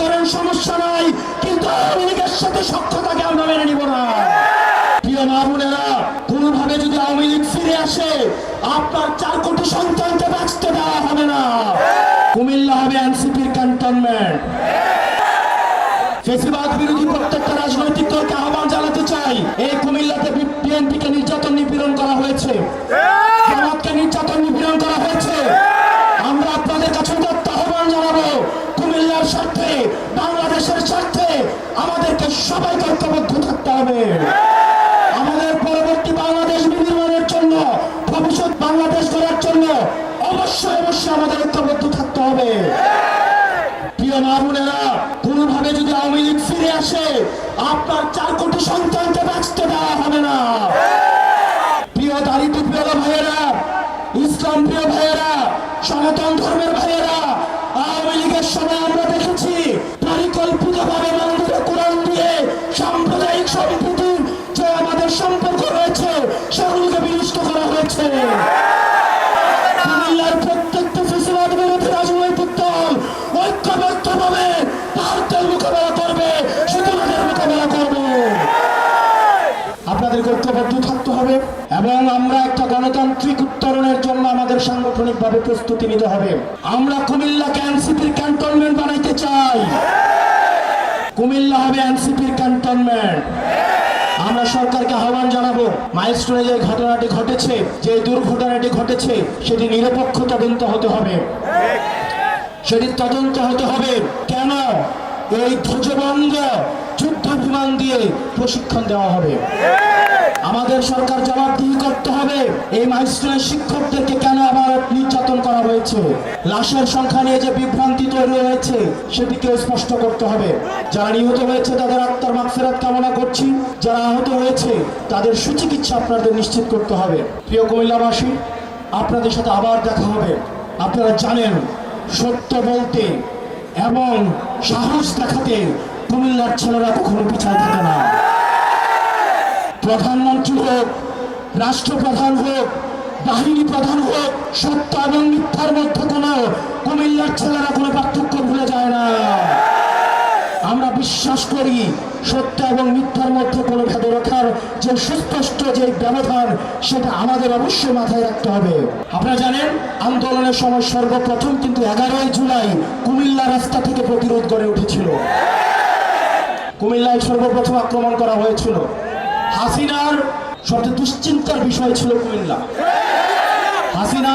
করেন সমস্যা নাই, কিন্তু আওয়ামী সাথে সক্ষতাকে আমরা মেনে নিব না। আপনার চার কোটি সন্তানকে বাঁচতে দেওয়া না। কুমিল্লা হবে এনসিপির বিরোধী প্রত্যেকটা রাজনৈতিক দলকে আহ্বান জানাতে চাই, এই কুমিল্লাতে বিএনপিকে নির্যাতন নিপীড়ন স্বার্থে বাংলাদেশের স্বার্থে আমাদেরকে সবাইকে ঐক্যবদ্ধ থাকতে হবে। আমাদের পরবর্তী বাংলাদেশ বিনির্মাণের জন্য, ভবিষ্যৎ বাংলাদেশ গড়ার জন্য অবশ্যই অবশ্যই আমাদের ঐক্যবদ্ধ থাকতে হবে। প্রিয় যদি ফিরে আসে, আপনার চার সন্তানকে বাঁচতে না। প্রিয় ভাইয়েরা, ইসলাম প্রিয় ভাইয়েরা, সনাতন ধর্মের করবে আপনাদের ঐক্যবদ্ধ থাকতে হবে এবং আমরা একটা গণতান্ত্রিক উত্তরণের জন্য আমাদের সাংগঠনিকভাবে প্রস্তুতি নিতে হবে। আমরা কুমিল্লাকে এনসিপির ক্যান্টনমেন্ট বানাইতে চাই। কুমিল্লা হবে এনসিপির ক্যান্টনমেন্ট। সরকারকে আহ্বান জানাব। মাইলস্টোনে যে ঘটনাটি ঘটেছে, যে দুর্ঘটনাটি ঘটেছে, সেটি নিরপেক্ষ তদন্ত হতে হবে। সেটি তদন্ত হতে হবে কেন? এই ধ্বজভঙ্গ যুদ্ধ বিমান দিয়ে প্রশিক্ষণ দেওয়া হবে। আমাদের সরকার জবাবদিহি করতে হবে। এই মাইলস্টোনের শিক্ষকদেরকে কেন আবার নির্যাতন করা হয়েছে? লাশের সংখ্যা নিয়ে যে বিভ্রান্তি তৈরি হয়েছে, সেটিকেও স্পষ্ট করতে হবে। যারা নিহত হয়েছে, তাদের আত্মার মাগফিরাত কামনা করছি। যারা আহত হয়েছে, তাদের সুচিকিৎসা আপনাদের নিশ্চিত করতে হবে। প্রিয় কুমিল্লাবাসী, আপনাদের সাথে আবার দেখা হবে। আপনারা জানেন, সত্য বলতে এবং সাহস দেখাতে কুমিল্লার ছেলেরা কখনো পিছায় থাকে না। প্রধানমন্ত্রী হোক, রাষ্ট্রপ্রধান হোক, বাহিনী প্রধান হোক, সত্য এবং মিথ্যার মধ্যে কোনো কুমিল্লার ছেলেরা কোনো পার্থক্য ভুলে যায় না। আমরা বিশ্বাস করি সত্য এবং মিথ্যার মধ্যে কোনো ভেদ রাখার যে সুস্পষ্ট যে ব্যবধান, সেটা আমাদের অবশ্যই মাথায় রাখতে হবে। আপনারা জানেন, আন্দোলনের সময় সর্বপ্রথম কিন্তু এগারোই জুলাই কুমিল্লা রাস্তা থেকে প্রতিরোধ গড়ে উঠেছিল। কুমিল্লায় সর্বপ্রথম আক্রমণ করা হয়েছিল। হাসিনার সবচেয়ে দুশ্চিন্তার বিষয় ছিল কুমিল্লা। হাসিনার